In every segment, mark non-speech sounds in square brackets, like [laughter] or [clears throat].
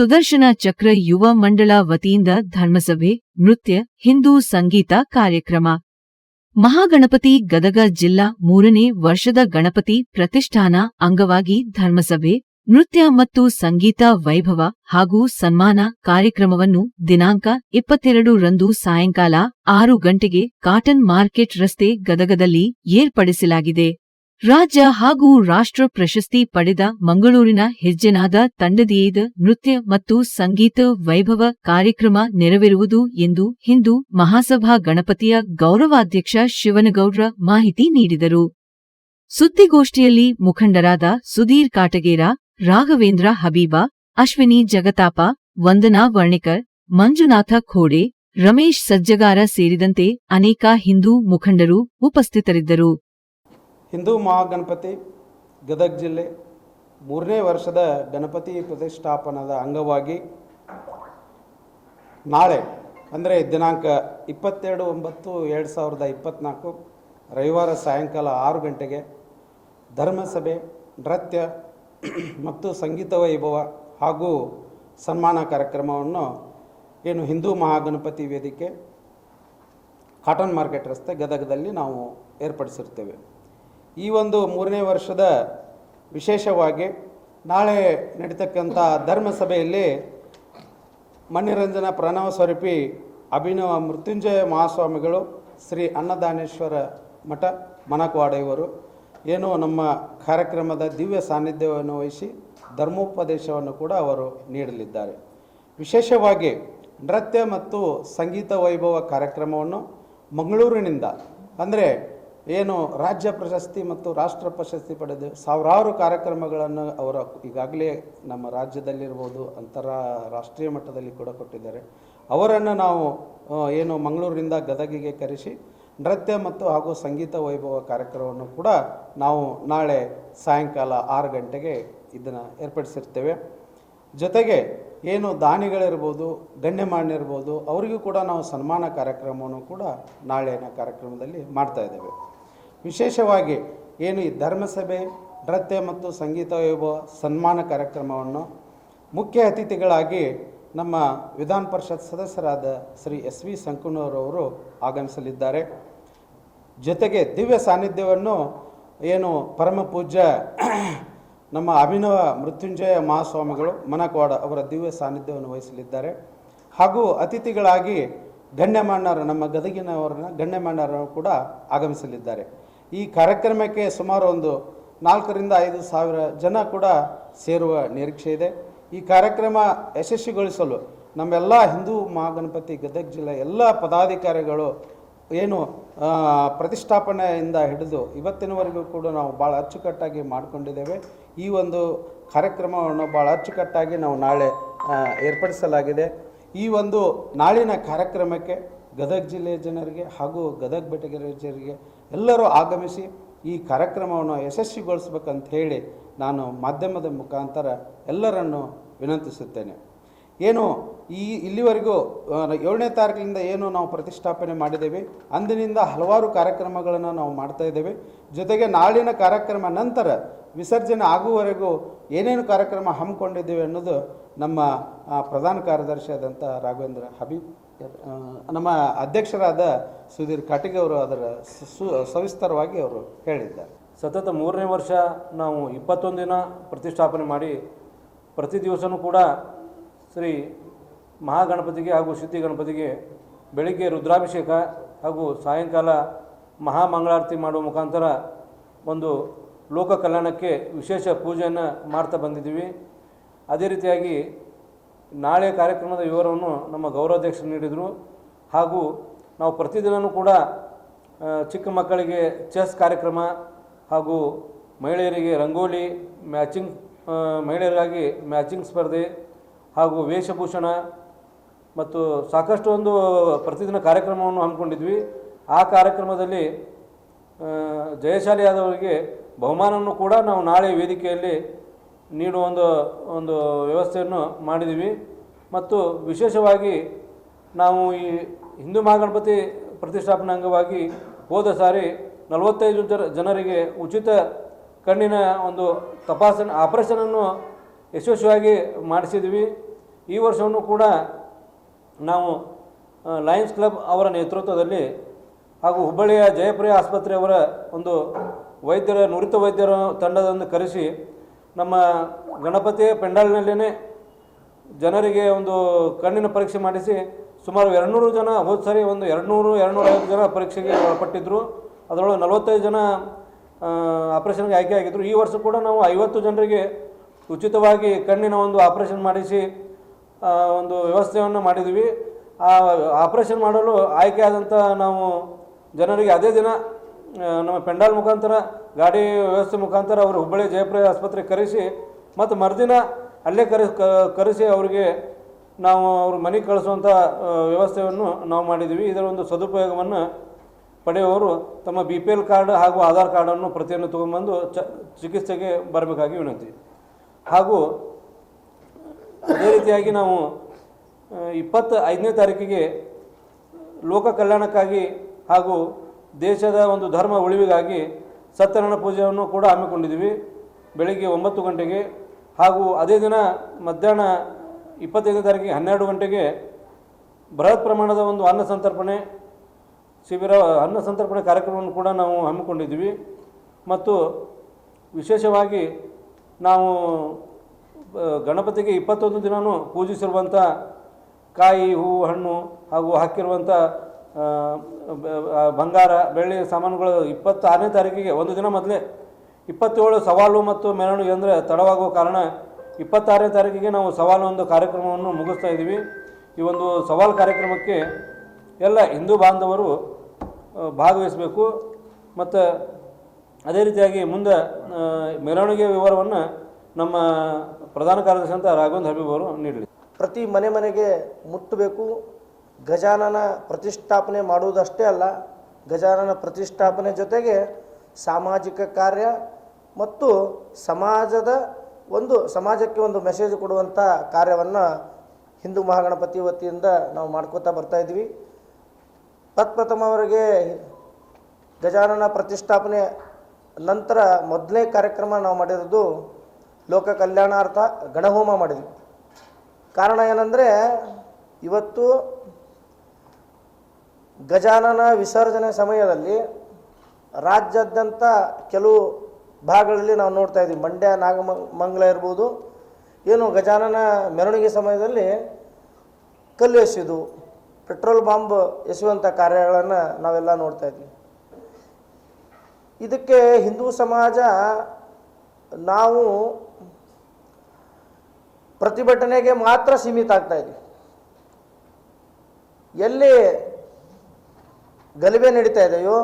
ಸುದರ್ಶನ ಚಕ್ರ ಯುವ ಮಂಡಳ ವತಿಯಿಂದ ಧರ್ಮಸಭೆ, ನೃತ್ಯ, ಹಿಂದೂ ಸಂಗೀತ ಕಾರ್ಯಕ್ರಮ. ಮಹಾಗಣಪತಿ ಗದಗ ಜಿಲ್ಲಾ ಮೂರನೇ ವರ್ಷದ ಗಣಪತಿ ಪ್ರತಿಷ್ಠಾನ ಅಂಗವಾಗಿ ಧರ್ಮಸಭೆ, ನೃತ್ಯ ಮತ್ತು ಸಂಗೀತ ವೈಭವ ಹಾಗೂ ಸನ್ಮಾನ ಕಾರ್ಯಕ್ರಮವನ್ನು ದಿನಾಂಕ ಇಪ್ಪತ್ತೆರಡು ರಂದು ಸಾಯಂಕಾಲ ಆರು ಗಂಟೆಗೆ ಕಾಟನ್ ಮಾರ್ಕೆಟ್ ರಸ್ತೆ ಗದಗದಲ್ಲಿ ಏರ್ಪಡಿಸಲಾಗಿದೆ. ರಾಜ್ಯ ಹಾಗೂ ರಾಷ್ಟ್ರ ಪ್ರಶಸ್ತಿ ಪಡೆದ ಮಂಗಳೂರಿನ ಹೆಜ್ಜೆನಾದ ತಂಡದಿಯದ ನೃತ್ಯ ಮತ್ತು ಸಂಗೀತ ವೈಭವ ಕಾರ್ಯಕ್ರಮ ನೆರವೇರುವುದು ಎಂದು ಹಿಂದೂ ಮಹಾಸಭಾ ಗಣಪತಿಯ ಗೌರವಾಧ್ಯಕ್ಷ ಶಿವನಗೌಡ್ರ ಮಾಹಿತಿ ನೀಡಿದರು. ಸುದ್ದಿಗೋಷ್ಠಿಯಲ್ಲಿ ಮುಖಂಡರಾದ ಸುಧೀರ್ ಕಾಟಗೇರ, ರಾಘವೇಂದ್ರ ಹಬೀಬಾ, ಅಶ್ವಿನಿ ಜಗತಾಪ, ವಂದನಾ ವರ್ಣಿಕರ್, ಮಂಜುನಾಥ ಖೋಡೆ, ರಮೇಶ್ ಸಜ್ಜಗಾರ ಸೇರಿದಂತೆ ಅನೇಕ ಹಿಂದೂ ಮುಖಂಡರು ಉಪಸ್ಥಿತರಿದ್ದರು. ಹಿಂದೂ ಮಹಾಗಣಪತಿ ಗದಗ ಜಿಲ್ಲೆ ಮೂರನೇ ವರ್ಷದ ಗಣಪತಿ ಪ್ರತಿಷ್ಠಾಪನದ ಅಂಗವಾಗಿ ನಾಳೆ, ಅಂದರೆ ದಿನಾಂಕ ಇಪ್ಪತ್ತೆರಡು ಒಂಬತ್ತು ಎರಡು ಸಾವಿರದ ಇಪ್ಪತ್ತ್ನಾಲ್ಕು ರವಿವಾರ ಸಾಯಂಕಾಲ ಆರು ಗಂಟೆಗೆ ಧರ್ಮಸಭೆ, ನೃತ್ಯ ಮತ್ತು ಸಂಗೀತ ವೈಭವ ಹಾಗೂ ಸನ್ಮಾನ ಕಾರ್ಯಕ್ರಮವನ್ನು ಏನು ಹಿಂದೂ ಮಹಾಗಣಪತಿ ವೇದಿಕೆ ಕಾಟನ್ ಮಾರ್ಕೆಟ್ ರಸ್ತೆ ಗದಗದಲ್ಲಿ ನಾವು ಏರ್ಪಡಿಸಿರ್ತೇವೆ. ಈ ಒಂದು ಮೂರನೇ ವರ್ಷದ ವಿಶೇಷವಾಗಿ ನಾಳೆ ನಡೀತಕ್ಕಂಥ ಧರ್ಮಸಭೆಯಲ್ಲಿ ಮಣಿರಂಜನ ಪ್ರಣವ ಸ್ವರೂಪಿ ಅಭಿನವ ಮೃತ್ಯುಂಜಯ ಮಹಾಸ್ವಾಮಿಗಳು ಶ್ರೀ ಅನ್ನದಾನೇಶ್ವರ ಮಠ ಮನಕವಾಡ ಇವರು ಏನು ನಮ್ಮ ಕಾರ್ಯಕ್ರಮದ ದಿವ್ಯ ಸಾನ್ನಿಧ್ಯವನ್ನು ವಹಿಸಿ ಧರ್ಮೋಪದೇಶವನ್ನು ಕೂಡ ಅವರು ನೀಡಲಿದ್ದಾರೆ. ವಿಶೇಷವಾಗಿ ನೃತ್ಯ ಮತ್ತು ಸಂಗೀತ ವೈಭವ ಕಾರ್ಯಕ್ರಮವನ್ನು ಮಂಗಳೂರಿನಿಂದ, ಅಂದರೆ ಏನು ರಾಜ್ಯ ಪ್ರಶಸ್ತಿ ಮತ್ತು ರಾಷ್ಟ್ರ ಪ್ರಶಸ್ತಿ ಪಡೆದು ಸಾವಿರಾರು ಕಾರ್ಯಕ್ರಮಗಳನ್ನು ಅವರ ಈಗಾಗಲೇ ನಮ್ಮ ರಾಜ್ಯದಲ್ಲಿರ್ಬೋದು, ಅಂತರ ರಾಷ್ಟ್ರೀಯ ಮಟ್ಟದಲ್ಲಿ ಕೂಡ ಕೊಟ್ಟಿದ್ದಾರೆ. ಅವರನ್ನು ನಾವು ಏನು ಮಂಗಳೂರಿನಿಂದ ಗದಗಿಗೆ ಕರೆಸಿ ನೃತ್ಯ ಮತ್ತು ಹಾಗೂ ಸಂಗೀತ ವೈಭವ ಕಾರ್ಯಕ್ರಮವನ್ನು ಕೂಡ ನಾವು ನಾಳೆ ಸಾಯಂಕಾಲ ಆರು ಗಂಟೆಗೆ ಇದನ್ನು ಏರ್ಪಡಿಸಿರ್ತೇವೆ. ಜೊತೆಗೆ ಏನು ದಾನಿಗಳಿರ್ಬೋದು, ಗಣ್ಯಮಾನ್ಯ ಇರ್ಬೋದು, ಅವರಿಗೂ ಕೂಡ ನಾವು ಸನ್ಮಾನ ಕಾರ್ಯಕ್ರಮವನ್ನು ಕೂಡ ನಾಳಿನ ಕಾರ್ಯಕ್ರಮದಲ್ಲಿ ಮಾಡ್ತಾ ಇದ್ದೇವೆ. ವಿಶೇಷವಾಗಿ ಏನು ಈ ಧರ್ಮಸಭೆ, ನೃತ್ಯ ಮತ್ತು ಸಂಗೀತ ವೈಭವ ಸನ್ಮಾನ ಕಾರ್ಯಕ್ರಮವನ್ನು ಮುಖ್ಯ ಅತಿಥಿಗಳಾಗಿ ನಮ್ಮ ವಿಧಾನ ಪರಿಷತ್ ಸದಸ್ಯರಾದ ಶ್ರೀ ಎಸ್ ವಿ ಸಂಕನೂರವರು ಆಗಮಿಸಲಿದ್ದಾರೆ. ಜೊತೆಗೆ ದಿವ್ಯ ಸಾನ್ನಿಧ್ಯವನ್ನು ಏನು ಪರಮ ಪೂಜ್ಯ [clears throat] ನಮ್ಮ ಅಭಿನವ ಮೃತ್ಯುಂಜಯ ಮಹಾಸ್ವಾಮಿಗಳು ಮನಕವಾಡ ಅವರ ದಿವ್ಯ ಸಾನ್ನಿಧ್ಯವನ್ನು ವಹಿಸಲಿದ್ದಾರೆ. ಹಾಗೂ ಅತಿಥಿಗಳಾಗಿ ಗಣ್ಯಮಾನ್ಯರು ನಮ್ಮ ಗದಗಿನವರನ್ನ ಗಣ್ಯಮಾನ್ಯರು ಕೂಡ ಆಗಮಿಸಲಿದ್ದಾರೆ. ಈ ಕಾರ್ಯಕ್ರಮಕ್ಕೆ ಸುಮಾರು ಒಂದು ನಾಲ್ಕರಿಂದ ಐದು ಸಾವಿರ ಜನ ಕೂಡ ಸೇರುವ ನಿರೀಕ್ಷೆ ಇದೆ. ಈ ಕಾರ್ಯಕ್ರಮ ಯಶಸ್ವಿಗೊಳಿಸಲು ನಮ್ಮೆಲ್ಲ ಹಿಂದೂ ಮಹಾಗಣಪತಿ ಗದಗ ಜಿಲ್ಲೆ ಎಲ್ಲ ಪದಾಧಿಕಾರಿಗಳು ಏನು ಪ್ರತಿಷ್ಠಾಪನೆಯಿಂದ ಹಿಡಿದು ಇವತ್ತಿನವರೆಗೂ ಕೂಡ ನಾವು ಭಾಳ ಅಚ್ಚುಕಟ್ಟಾಗಿ ಮಾಡಿಕೊಂಡಿದ್ದೇವೆ. ಈ ಒಂದು ಕಾರ್ಯಕ್ರಮವನ್ನು ಭಾಳ ಅಚ್ಚುಕಟ್ಟಾಗಿ ನಾವು ನಾಳೆ ಏರ್ಪಡಿಸಲಾಗಿದೆ. ಈ ಒಂದು ನಾಳಿನ ಕಾರ್ಯಕ್ರಮಕ್ಕೆ ಗದಗ ಜಿಲ್ಲೆಯ ಜನರಿಗೆ ಹಾಗೂ ಗದಗ ಬೆಟಗೆರೆ ಜನರಿಗೆ ಎಲ್ಲರೂ ಆಗಮಿಸಿ ಈ ಕಾರ್ಯಕ್ರಮವನ್ನು ಯಶಸ್ವಿಗೊಳಿಸ್ಬೇಕಂತ ಹೇಳಿ ನಾನು ಮಾಧ್ಯಮದ ಮುಖಾಂತರ ಎಲ್ಲರನ್ನು ವಿನಂತಿಸುತ್ತೇನೆ. ಏನು ಈ ಇಲ್ಲಿವರೆಗೂ ಏಳನೇ ತಾರೀಕಿನಿಂದ ಏನು ನಾವು ಪ್ರತಿಷ್ಠಾಪನೆ ಮಾಡಿದ್ದೇವೆ, ಅಂದಿನಿಂದ ಹಲವಾರು ಕಾರ್ಯಕ್ರಮಗಳನ್ನು ನಾವು ಮಾಡ್ತಾ ಇದ್ದೇವೆ. ಜೊತೆಗೆ ನಾಳಿನ ಕಾರ್ಯಕ್ರಮ ನಂತರ ವಿಸರ್ಜನೆ ಆಗುವವರೆಗೂ ಏನೇನು ಕಾರ್ಯಕ್ರಮ ಹಮ್ಮಿಕೊಂಡಿದ್ದೇವೆ ಅನ್ನೋದು ನಮ್ಮ ಪ್ರಧಾನ ಕಾರ್ಯದರ್ಶಿ ಆದಂಥ ರಾಘವೇಂದ್ರ ಹಬೀಬ್ ನಮ್ಮ ಅಧ್ಯಕ್ಷರಾದ ಸುಧೀರ್ ಕಾಟಿಗೆ ಅವರು ಅದರ ಸು, ಸವಿಸ್ತಾರವಾಗಿ ಅವರು ಹೇಳಿದ್ದಾರೆ. ಸತತ ಮೂರನೇ ವರ್ಷ ನಾವು ಇಪ್ಪತ್ತೊಂದು ದಿನ ಪ್ರತಿಷ್ಠಾಪನೆ ಮಾಡಿ ಪ್ರತಿ ದಿವಸವೂ ಕೂಡ ಶ್ರೀ ಮಹಾಗಣಪತಿಗೆ ಹಾಗೂ ಸಿದ್ಧಿ ಗಣಪತಿಗೆ ಬೆಳಿಗ್ಗೆ ರುದ್ರಾಭಿಷೇಕ ಹಾಗೂ ಸಾಯಂಕಾಲ ಮಹಾಮಂಗಳಾರತಿ ಮಾಡುವ ಮುಖಾಂತರ ಒಂದು ಲೋಕ ಕಲ್ಯಾಣಕ್ಕೆ ವಿಶೇಷ ಪೂಜೆಯನ್ನು ಮಾಡ್ತಾ ಬಂದಿದ್ದೀವಿ. ಅದೇ ರೀತಿಯಾಗಿ ನಾಳೆ ಕಾರ್ಯಕ್ರಮದ ವಿವರವನ್ನು ನಮ್ಮ ಗೌರವಾಧ್ಯಕ್ಷರು ನೀಡಿದರು. ಹಾಗೂ ನಾವು ಪ್ರತಿದಿನವೂ ಕೂಡ ಚಿಕ್ಕ ಮಕ್ಕಳಿಗೆ ಚೆಸ್ ಕಾರ್ಯಕ್ರಮ ಹಾಗೂ ಮಹಿಳೆಯರಿಗೆ ರಂಗೋಲಿ, ಮ್ಯಾಚಿಂಗ್ ಮಹಿಳೆಯರಿಗಾಗಿ ಮ್ಯಾಚಿಂಗ್ ಸ್ಪರ್ಧೆ ಹಾಗೂ ವೇಷಭೂಷಣ ಮತ್ತು ಸಾಕಷ್ಟು ಒಂದು ಪ್ರತಿದಿನ ಕಾರ್ಯಕ್ರಮವನ್ನು ಹಮ್ಮಿಕೊಂಡಿದ್ವಿ. ಆ ಕಾರ್ಯಕ್ರಮದಲ್ಲಿ ಜಯಶಾಲಿ ಆದವರಿಗೆ ಬಹುಮಾನವನ್ನು ಕೂಡ ನಾವು ನಾಳೆ ವೇದಿಕೆಯಲ್ಲಿ ನೀಡುವ ಒಂದು ಒಂದು ವ್ಯವಸ್ಥೆಯನ್ನು ಮಾಡಿದ್ದೀವಿ. ಮತ್ತು ವಿಶೇಷವಾಗಿ ನಾವು ಈ ಹಿಂದೂ ಮಹಾಗಣಪತಿ ಪ್ರತಿಷ್ಠಾಪನಾ ಅಂಗವಾಗಿ ಹೋದ ಸಾರಿ ನಲವತ್ತೈದು ಜನ ಜನರಿಗೆ ಉಚಿತ ಕಣ್ಣಿನ ಒಂದು ತಪಾಸಣೆ, ಆಪರೇಷನನ್ನು ಯಶಸ್ವಿಯಾಗಿ ಮಾಡಿಸಿದ್ವಿ ಈ ವರ್ಷವನ್ನು ಕೂಡ ನಾವು ಲಯನ್ಸ್ ಕ್ಲಬ್ ಅವರ ನೇತೃತ್ವದಲ್ಲಿ ಹಾಗೂ ಹುಬ್ಬಳ್ಳಿಯ ಜಯಪ್ರಿಯ ಆಸ್ಪತ್ರೆಯವರ ಒಂದು ವೈದ್ಯರ, ನುರಿತ ವೈದ್ಯರ ತಂಡದನ್ನು ಕರೆಸಿ ನಮ್ಮ ಗಣಪತಿ ಪೆಂಡಾಲ್ನಲ್ಲೇ ಜನರಿಗೆ ಒಂದು ಕಣ್ಣಿನ ಪರೀಕ್ಷೆ ಮಾಡಿಸಿ ಸುಮಾರು ಎರಡುನೂರು ಜನ, ಹೋದ ಸರಿ, ಒಂದು ಎರಡುನೂರು, ಎರಡುನೂರೈವತ್ತು ಜನ ಪರೀಕ್ಷೆಗೆ ಒಳಪಟ್ಟಿದ್ದರು ಅದರೊಳಗೆ ನಲವತ್ತೈದು ಜನ ಆಪ್ರೇಷನ್ಗೆ ಆಯ್ಕೆ ಆಗಿದ್ದರು ಈ ವರ್ಷ ಕೂಡ ನಾವು ಐವತ್ತು ಜನರಿಗೆ ಉಚಿತವಾಗಿ ಕಣ್ಣಿನ ಒಂದು ಆಪ್ರೇಷನ್ ಮಾಡಿಸಿ ಒಂದು ವ್ಯವಸ್ಥೆಯನ್ನು ಮಾಡಿದ್ವಿ ಆ, ಆಪ್ರೇಷನ್ ಮಾಡಲು ಆಯ್ಕೆ ಆದಂಥ ನಾವು ಜನರಿಗೆ ಅದೇ ದಿನ ನಮ್ಮ ಪೆಂಡಾಲ್ ಮುಖಾಂತರ, ಗಾಡಿ ವ್ಯವಸ್ಥೆ ಮುಖಾಂತರ ಅವರು ಹುಬ್ಬಳ್ಳಿ ಜಯಪ್ರಿಯ ಆಸ್ಪತ್ರೆಗೆ ಕರೆಸಿ ಮತ್ತು ಮರುದಿನ ಅಲ್ಲೇ ಕರೆಸಿ ಕರೆಸಿ ಅವರಿಗೆ ನಾವು ಅವ್ರ ಮನೆಗೆ ಕಳಿಸುವಂಥ ವ್ಯವಸ್ಥೆಯನ್ನು ನಾವು ಮಾಡಿದ್ದೀವಿ. ಇದರ ಒಂದು ಸದುಪಯೋಗವನ್ನು ಪಡೆಯುವವರು ತಮ್ಮ ಬಿ ಪಿ ಎಲ್ ಕಾರ್ಡ್ ಹಾಗೂ ಆಧಾರ್ ಕಾರ್ಡನ್ನು ಪ್ರತಿಯನ್ನು ತೊಗೊಂಬಂದು ಚ, ಚಿಕಿತ್ಸೆಗೆ ಬರಬೇಕಾಗಿ ವಿನಂತಿ. ಹಾಗೂ ಅದೇ ರೀತಿಯಾಗಿ ನಾವು ಇಪ್ಪತ್ತ ಐದನೇ ತಾರೀಕಿಗೆ ಲೋಕ ಕಲ್ಯಾಣಕ್ಕಾಗಿ ಹಾಗೂ ದೇಶದ ಒಂದು ಧರ್ಮ ಉಳಿವಿಗಾಗಿ ಸತ್ಯನಾರಾಯಣ ಪೂಜೆಯನ್ನು ಕೂಡ ಹಮ್ಮಿಕೊಂಡಿದ್ದೀವಿ. ಬೆಳಿಗ್ಗೆ ಒಂಬತ್ತು ಗಂಟೆಗೆ ಹಾಗೂ ಅದೇ ದಿನ ಮಧ್ಯಾಹ್ನ ಇಪ್ಪತ್ತೈದನೇ ತಾರೀಕಿಗೆ ಹನ್ನೆರಡು ಗಂಟೆಗೆ ಬೃಹತ್ ಪ್ರಮಾಣದ ಒಂದು ಅನ್ನ ಸಂತರ್ಪಣೆ, ಶಿಬಿರ, ಅನ್ನ ಸಂತರ್ಪಣೆ ಕಾರ್ಯಕ್ರಮವನ್ನು ಕೂಡ ನಾವು ಹಮ್ಮಿಕೊಂಡಿದ್ದೀವಿ. ಮತ್ತು ವಿಶೇಷವಾಗಿ ನಾವು ಗಣಪತಿಗೆ ಇಪ್ಪತ್ತೊಂದು ದಿನವೂ ಪೂಜಿಸಿರುವಂಥ ಕಾಯಿ, ಹೂವು, ಹಣ್ಣು ಹಾಗೂ ಹಾಕಿರುವಂಥ ಬಂಗಾರ, ಬೆಳ್ಳಿ ಸಾಮಾನುಗಳು ಇಪ್ಪತ್ತಾರನೇ ತಾರೀಕಿಗೆ, ಒಂದು ದಿನ ಮೊದಲೇ ಇಪ್ಪತ್ತೇಳು ಸವಾಲು ಮತ್ತು ಮೆರವಣಿಗೆ ಅಂದರೆ ತಡವಾಗುವ ಕಾರಣ ಇಪ್ಪತ್ತಾರನೇ ತಾರೀಕಿಗೆ ನಾವು ಸವಾಲು ಒಂದು ಕಾರ್ಯಕ್ರಮವನ್ನು ಮುಗಿಸ್ತಾ ಇದ್ದೀವಿ. ಈ ಒಂದು ಸವಾಲು ಕಾರ್ಯಕ್ರಮಕ್ಕೆ ಎಲ್ಲ ಹಿಂದೂ ಬಾಂಧವರು ಭಾಗವಹಿಸಬೇಕು. ಮತ್ತು ಅದೇ ರೀತಿಯಾಗಿ ಮುಂದೆ ಮೆರವಣಿಗೆ ವಿವರವನ್ನು ನಮ್ಮ ಪ್ರಧಾನ ಕಾರ್ಯದರ್ಶಿ ಅಂತ ರಾಘವೇಂದ್ರ ಹಬೀಬ್ ಅವರು ನೀಡಲಿ. ಪ್ರತಿ ಮನೆ ಮನೆಗೆ ಮುಟ್ಟಬೇಕು. ಗಜಾನನ ಪ್ರತಿಷ್ಠಾಪನೆ ಮಾಡುವುದಷ್ಟೇ ಅಲ್ಲ, ಗಜಾನನ ಪ್ರತಿಷ್ಠಾಪನೆ ಜೊತೆಗೆ ಸಾಮಾಜಿಕ ಕಾರ್ಯ ಮತ್ತು ಸಮಾಜದ ಒಂದು, ಸಮಾಜಕ್ಕೆ ಒಂದು ಮೆಸೇಜ್ ಕೊಡುವಂಥ ಕಾರ್ಯವನ್ನು ಹಿಂದೂ ಮಹಾಗಣಪತಿ ವತಿಯಿಂದ ನಾವು ಮಾಡ್ಕೋತಾ ಬರ್ತಾ ಇದ್ವಿ ತತ್ಪ್ರಥಮವರೆಗೆ ಗಜಾನನ ಪ್ರತಿಷ್ಠಾಪನೆ ನಂತರ ಮೊದಲನೇ ಕಾರ್ಯಕ್ರಮ ನಾವು ಮಾಡಿರೋದು ಲೋಕ ಕಲ್ಯಾಣಾರ್ಥ ಗಣಹೋಮ ಮಾಡಿದ್ವಿ. ಕಾರಣ ಏನಂದರೆ, ಇವತ್ತು ಗಜಾನನ ವಿಸರ್ಜನೆ ಸಮಯದಲ್ಲಿ ರಾಜ್ಯಾದ್ಯಂತ ಕೆಲವು ಭಾಗಗಳಲ್ಲಿ ನಾವು ನೋಡ್ತಾ ಇದ್ದೀವಿ. ಮಂಡ್ಯ, ನಾಗಮಂಗಲ ಇರ್ಬೋದು. ಏನು ಗಜಾನನ ಮೆರವಣಿಗೆ ಸಮಯದಲ್ಲಿ ಕಲ್ಲು ಎಸೆದು ಪೆಟ್ರೋಲ್ ಬಾಂಬ್ ಎಸೆಯುವಂಥ ಕಾರ್ಯಗಳನ್ನು ನಾವೆಲ್ಲ ನೋಡ್ತಾ ಇದ್ವಿ. ಇದಕ್ಕೆ ಹಿಂದೂ ಸಮಾಜ ನಾವು ಪ್ರತಿಭಟನೆಗೆ ಮಾತ್ರ ಸೀಮಿತ ಆಗ್ತಾ ಇದ್ವಿ. ಎಲ್ಲಿ ಗಲಭೆ ನಡೀತಾ ಇದೆಯೋ?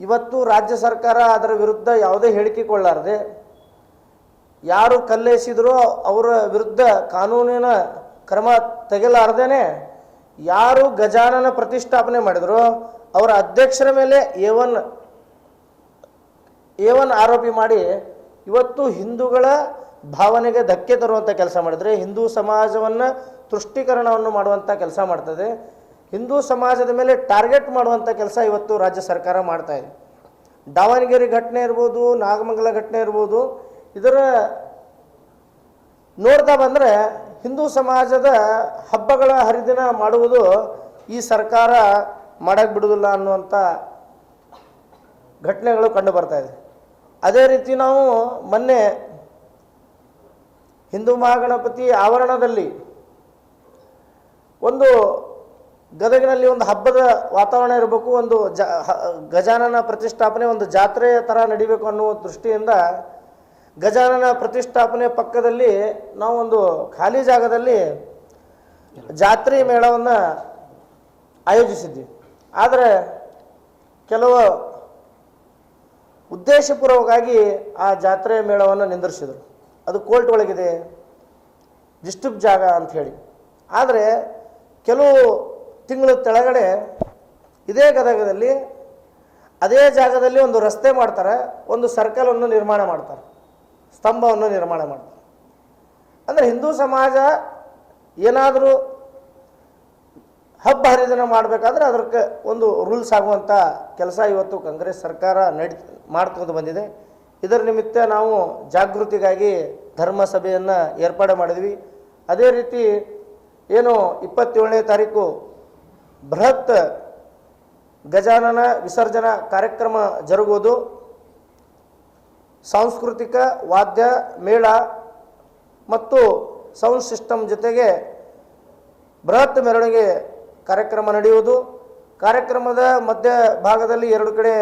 ಇವತ್ತು ರಾಜ್ಯ ಸರ್ಕಾರ ಅದರ ವಿರುದ್ಧ ಯಾವುದೇ ಹೇಳಿಕೆ ಕೊಳ್ಳಾರದೆ ಯಾರು ಕಲ್ಲೆಸಿದ್ರೋ ಅವರ ವಿರುದ್ಧ ಕಾನೂನಿನ ಕ್ರಮ ತೆಗೆಲಾರ್ದೇನೆ ಯಾರು ಗಜಾನನ ಪ್ರತಿಷ್ಠಾಪನೆ ಮಾಡಿದರೋ, ಅವರ ಅಧ್ಯಕ್ಷರ ಮೇಲೆ ಏವನ್ ಏವನ್ ಆರೋಪಿ ಮಾಡಿ ಇವತ್ತು ಹಿಂದೂಗಳ ಭಾವನೆಗೆ ಧಕ್ಕೆ ತರುವಂಥ ಕೆಲಸ ಮಾಡಿದರೆ ಹಿಂದೂ ಸಮಾಜವನ್ನು ತುಷ್ಟೀಕರಣವನ್ನು ಮಾಡುವಂಥ ಕೆಲಸ ಮಾಡ್ತದೆ. ಹಿಂದೂ ಸಮಾಜದ ಮೇಲೆ ಟಾರ್ಗೆಟ್ ಮಾಡುವಂಥ ಕೆಲಸ ಇವತ್ತು ರಾಜ್ಯ ಸರ್ಕಾರ ಮಾಡ್ತಾ ಇದೆ. ದಾವಣಗೆರೆ ಘಟನೆ ಇರ್ಬೋದು, ನಾಗಮಂಗಲ ಘಟನೆ ಇರ್ಬೋದು, ಇದರ ನೋಡ್ತಾ ಬಂದರೆ ಹಿಂದೂ ಸಮಾಜದ ಹಬ್ಬಗಳ ಹರಿದಿನ ಮಾಡುವುದು ಈ ಸರ್ಕಾರ ಮಾಡಕ್ಕೆ ಬಿಡುವುದಿಲ್ಲ ಅನ್ನುವಂಥ ಘಟನೆಗಳು ಕಂಡು ಬರ್ತಾ ಇದೆ. ಅದೇ ರೀತಿ ನಾವು ಮೊನ್ನೆ ಹಿಂದೂ ಮಹಾಗಣಪತಿ ಆವರಣದಲ್ಲಿ ಒಂದು ಗದಗಿನಲ್ಲಿ ಒಂದು ಹಬ್ಬದ ವಾತಾವರಣ ಇರಬೇಕು, ಒಂದು ಜ ಗಜಾನನ ಪ್ರತಿಷ್ಠಾಪನೆ, ಒಂದು ಜಾತ್ರೆಯ ಥರ ನಡಿಬೇಕು ಅನ್ನುವ ದೃಷ್ಟಿಯಿಂದ ಗಜಾನನ ಪ್ರತಿಷ್ಠಾಪನೆ ಪಕ್ಕದಲ್ಲಿ ನಾವು ಒಂದು ಖಾಲಿ ಜಾಗದಲ್ಲಿ ಜಾತ್ರೆ ಮೇಳವನ್ನು ಆಯೋಜಿಸಿದ್ವಿ. ಆದರೆ ಕೆಲವು ಉದ್ದೇಶಪೂರ್ವಕವಾಗಿ ಆ ಜಾತ್ರೆ ಮೇಳವನ್ನು ನಿಂದಿರಿಸಿದರು. ಅದು ಕೋರ್ಟ್ ಒಳಗಿದೆ ಡಿಸ್ಟ್ರಿಕ್ಟ್ ಜಾಗ ಅಂತ ಹೇಳಿ. ಆದರೆ ಕೆಲವು ತಿಂಗಳ ತೆಳಗಡೆ ಇದೇ ಗದಗದಲ್ಲಿ ಅದೇ ಜಾಗದಲ್ಲಿ ಒಂದು ರಸ್ತೆ ಮಾಡ್ತಾರೆ, ಒಂದು ಸರ್ಕಲನ್ನು ನಿರ್ಮಾಣ ಮಾಡ್ತಾರೆ, ಸ್ತಂಭವನ್ನು ನಿರ್ಮಾಣ ಮಾಡ್ತಾರೆ. ಅಂದರೆ ಹಿಂದೂ ಸಮಾಜ ಏನಾದರೂ ಹಬ್ಬ ಹರಿದಿನ ಮಾಡಬೇಕಾದ್ರೆ ಅದಕ್ಕೆ ಒಂದು ರೂಲ್ಸ್ ಆಗುವಂಥ ಕೆಲಸ ಇವತ್ತು ಕಾಂಗ್ರೆಸ್ ಸರ್ಕಾರ ನಡಿ, ಮಾಡ್ಕೊಂಡು ಬಂದಿದೆ. ಇದರ ನಿಮಿತ್ತ ನಾವು ಜಾಗೃತಿಗಾಗಿ ಧರ್ಮ ಸಭೆಯನ್ನು ಏರ್ಪಾಡು ಮಾಡಿದ್ವಿ. ಅದೇ ರೀತಿ ಏನು ಇಪ್ಪತ್ತೇಳನೇ ತಾರೀಕು ಬೃಹತ್ ಗಜಾನನ ವಿಸರ್ಜನಾ ಕಾರ್ಯಕ್ರಮ ಜರುಗುವುದು. ಸಾಂಸ್ಕೃತಿಕ, ವಾದ್ಯ, ಮೇಳ ಮತ್ತು ಸೌಂಡ್ ಸಿಸ್ಟಮ್ ಜೊತೆಗೆ ಬೃಹತ್ ಮೆರವಣಿಗೆ ಕಾರ್ಯಕ್ರಮ ನಡೆಯುವುದು. ಕಾರ್ಯಕ್ರಮದ ಮಧ್ಯ ಭಾಗದಲ್ಲಿ ಎರಡು ಕಡೆ,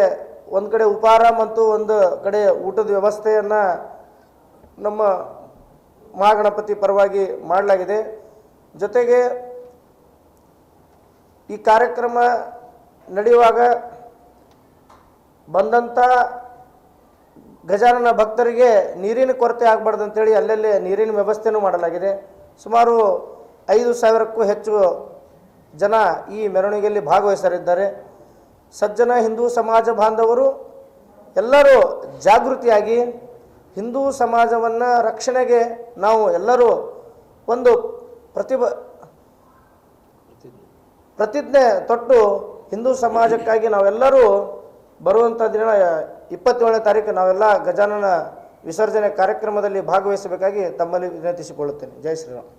ಒಂದು ಕಡೆ ಉಪಹಾರ ಮತ್ತು ಒಂದು ಕಡೆ ಊಟದ ವ್ಯವಸ್ಥೆಯನ್ನು ನಮ್ಮ ಮಹಾಗಣಪತಿ ಪರವಾಗಿ ಮಾಡಲಾಗಿದೆ. ಜೊತೆಗೆ ಈ ಕಾರ್ಯಕ್ರಮ ನಡೆಯುವಾಗ ಬಂದಂಥ ಗಜಾನನ ಭಕ್ತರಿಗೆ ನೀರಿನ ಕೊರತೆ ಆಗಬಾರ್ದು ಅಂತೇಳಿ ಅಲ್ಲಲ್ಲಿ ನೀರಿನ ವ್ಯವಸ್ಥೆನೂ ಮಾಡಲಾಗಿದೆ. ಸುಮಾರು ಐದು ಸಾವಿರಕ್ಕೂ ಹೆಚ್ಚು ಜನ ಈ ಮೆರವಣಿಗೆಯಲ್ಲಿ ಭಾಗವಹಿಸಲಿದ್ದಾರೆ. ಸಜ್ಜನ ಹಿಂದೂ ಸಮಾಜ ಬಾಂಧವರು ಎಲ್ಲರೂ ಜಾಗೃತಿಯಾಗಿ ಹಿಂದೂ ಸಮಾಜವನ್ನು ರಕ್ಷಣೆಗೆ ನಾವು ಎಲ್ಲರೂ ಒಂದು ಪ್ರತಿಭ ಪ್ರತಿಜ್ಞೆ ತೊಟ್ಟು ಹಿಂದೂ ಸಮಾಜಕ್ಕಾಗಿ ನಾವೆಲ್ಲರೂ ಬರುವಂಥ ದಿನ, ಇಪ್ಪತ್ತೇಳನೇ ತಾರೀಕು ನಾವೆಲ್ಲ ಗಜಾನನ ವಿಸರ್ಜನೆ ಕಾರ್ಯಕ್ರಮದಲ್ಲಿ ಭಾಗವಹಿಸಬೇಕಾಗಿ ತಮ್ಮಲ್ಲಿ ವಿನಂತಿಸಿಕೊಳ್ಳುತ್ತೇನೆ. ಜೈ ಶ್ರೀರಾಮ್.